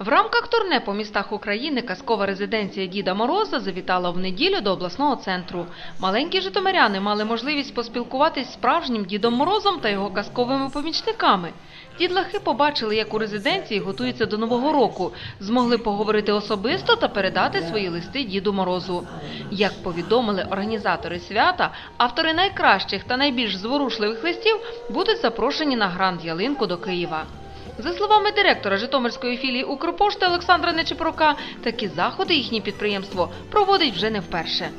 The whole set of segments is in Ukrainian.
В рамках турне по містах України казкова резиденція Діда Мороза завітала в неділю до обласного центру. Маленькі житомиряни мали можливість поспілкуватись з справжнім Дідом Морозом та його казковими помічниками. Дідлахи побачили, як у резиденції готуються до Нового року, змогли поговорити особисто та передати свої листи Діду Морозу. Як повідомили організатори свята, автори найкращих та найбільш зворушливих листів будуть запрошені на гранд ялинку до Києва. За словами директора Житомирської філії Укрпошти Олександра Нечепорука, такі заходи їхнє підприємство проводить вже не вперше.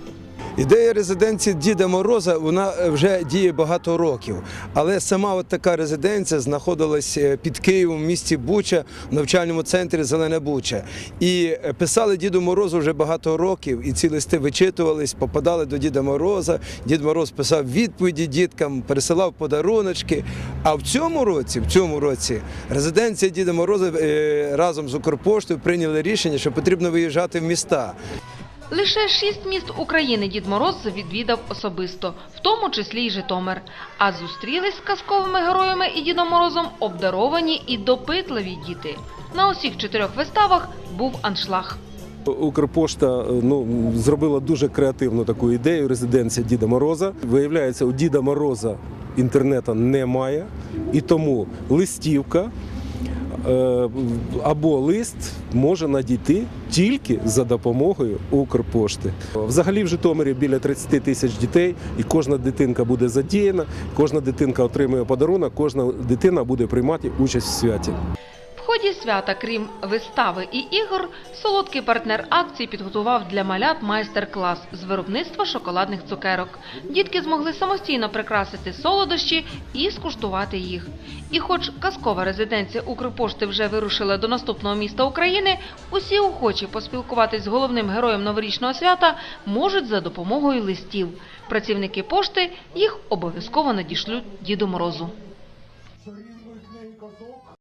Ідея резиденції Діда Мороза вона е, вже діє багато років. Але сама от така резиденція знаходилась е, під Києвом в місті Буча в навчальному центрі Зелене Буча. І е, писали Діду Морозу вже багато років, і ці листи вичитувались, попадали до Діда Мороза. Дід Мороз писав відповіді діткам, пересилав подаруночки. А в цьому році, в цьому році, резиденція Діда Мороза разом з Укрпоштою прийняли рішення, що потрібно виїжджати в міста. Лише шість міст України Дід Мороз відвідав особисто, в тому числі й Житомир. А зустрілись з казковими героями і Дідом Морозом обдаровані і допитливі діти. На усіх чотирьох виставах був аншлаг. Укрпошта е, ну, зробила дуже креативну таку ідею резиденція Діда Мороза. Виявляється, у Діда Мороза інтернету немає, і тому листівка або лист може надійти тільки за допомогою Укрпошти. Взагалі в Житомирі біля 30 тисяч дітей, і кожна дитинка буде задіяна, кожна дитинка отримує подарунок, кожна дитина буде приймати участь в святі. Ході свята, крім вистави і ігор, солодкий партнер акції підготував для малят майстер-клас з виробництва шоколадних цукерок. Дітки змогли самостійно прикрасити солодощі і скуштувати їх. І хоч казкова резиденція Укрпошти вже вирушила до наступного міста України, усі охочі поспілкуватись з головним героєм новорічного свята можуть за допомогою листів. Працівники пошти їх обов'язково надішлють Діду Морозу.